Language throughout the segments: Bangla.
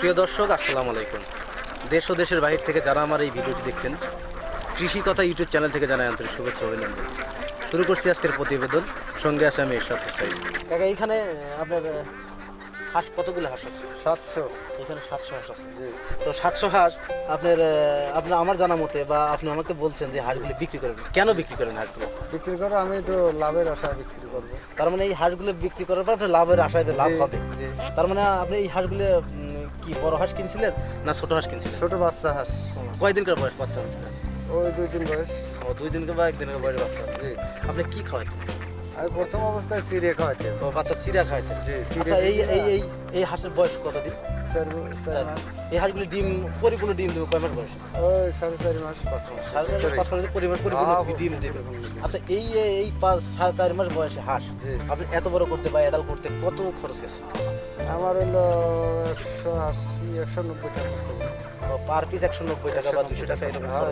প্রিয় দর্শক আসসালামু আলাইকুম। দেশ ও দেশের বাহির থেকে যারা আমার এই ভিডিওটি দেখছেন কৃষি কথা ইউটিউব চ্যানেল থেকে জানাই আন্তরিক শুভেচ্ছা অভিনন্দন। শুরু করছি আজকের প্রতিবেদন। সঙ্গে আছে আমি এরশাদ হোসাইন কাকা এইখানে আপনার হাঁস কতগুলো হাঁস আছে? সাতশো। এখানে সাতশো হাঁস আছে। তো সাতশো হাঁস আপনার আপনার আমার জানা মতে বা আপনি আমাকে বলছেন যে হাঁসগুলো বিক্রি করেন। কেন বিক্রি করেন হাঁসগুলো? বিক্রি করে আমি তো লাভের আশায় বিক্রি করব। তার মানে এই হাঁসগুলো বিক্রি করার পর আপনার লাভের আশায় লাভ হবে। তার মানে আপনি এই হাঁসগুলো কি বড় হাঁস কিনছিলেন না ছোট হাঁস কিনছিলেন? ছোট বাচ্চা হাঁস। কয়দিনকার বয়স বাচ্চা হচ্ছিলেন ওই দুই দিন বয়স। ও দুই দিনকে বা একদিনের বয়স বাচ্চা জি। আপনি কি খাওয়াইতেন? আমি প্রথম অবস্থায় চিড়ে খাওয়াইতে তো বাচ্চা চিরা খাওয়াইতেন? জি আচ্ছা এই এই এই এই হাঁসের বয়স কতদিন? এই হাঁসগুলো ডিম পরিপূর্ণ ডিম দেবে কয় মাস বয়স? ওই সাড়ে চারি মাস পাঁচ মাস। সাড়ে চার মাস, পাঁচ মাসের পরিমাণ পরিপূর্ণ হ্যাঁ, ডিম দেবে। আচ্ছা এই এই- এই পাঁচ সাড়ে চার মাস বয়সে হাঁস আপনি এত বড় করতে বা এডাল করতে কত খরচ গেছে? আমার হলো একশো আশি একশো নব্বই টাকা। পার পিস একশো নব্বই টাকা বা দুশো টাকা এরকম হ্যাঁ।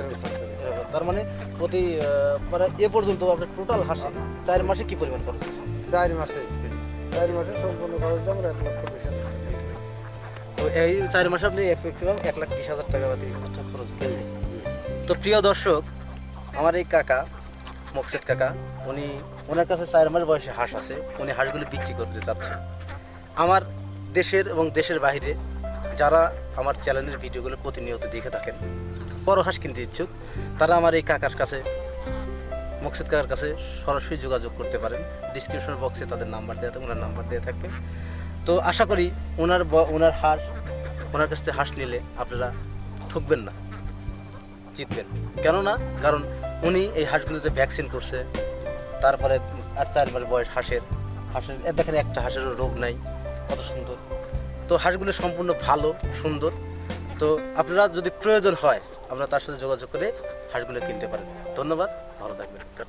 তার মানে প্রতি মানে এ পর্যন্ত আপনার টোটাল হাসে চার মাসে কি পরিমাণ খরচ চার মাসে। চার মাসে সম্পূর্ণ খরচ আমরা এক লক্ষ বিশ হাজার তো এই চার মাসে আপনি ম্যাক্সিমাম এক লাখ বিশ হাজার টাকা বা তিরিশ হাজার টাকা খরচ গেছে তো প্রিয় দর্শক আমার এই কাকা মকসেদ কাকা উনি ওনার কাছে চার মাস বয়সে হাঁস আছে। উনি হাঁসগুলো বিক্রি করতে চাচ্ছে। আমার দেশের এবং দেশের বাইরে যারা আমার চ্যানেলের ভিডিওগুলো প্রতিনিয়ত দেখে থাকেন, বড় হাঁস কিনতে ইচ্ছুক, তারা আমার এই কাকার কাছে, মকসেদ কাকার কাছে সরাসরি যোগাযোগ করতে পারেন। ডিসক্রিপশন বক্সে তাদের নাম্বার দেওয়া থাকবে ওনার নাম্বার দেওয়া থাকবে। তো আশা করি ওনার ওনার হাঁস, ওনার কাছ থেকে হাঁস নিলে আপনারা ঠকবেন না, জিতবেন। কেননা, কারণ উনি এই হাঁসগুলোতে ভ্যাকসিন করছে, তারপরে আর চার বয়স হাঁসের হাঁসের দেখেন একটা হাঁসেরও রোগ নাই। কত সুন্দর। তো হাঁসগুলো সম্পূর্ণ ভালো, সুন্দর। তো আপনারা যদি প্রয়োজন হয়, আপনারা তার সাথে যোগাযোগ করে হাঁসগুলো কিনতে পারেন। ধন্যবাদ, ভালো থাকবেন।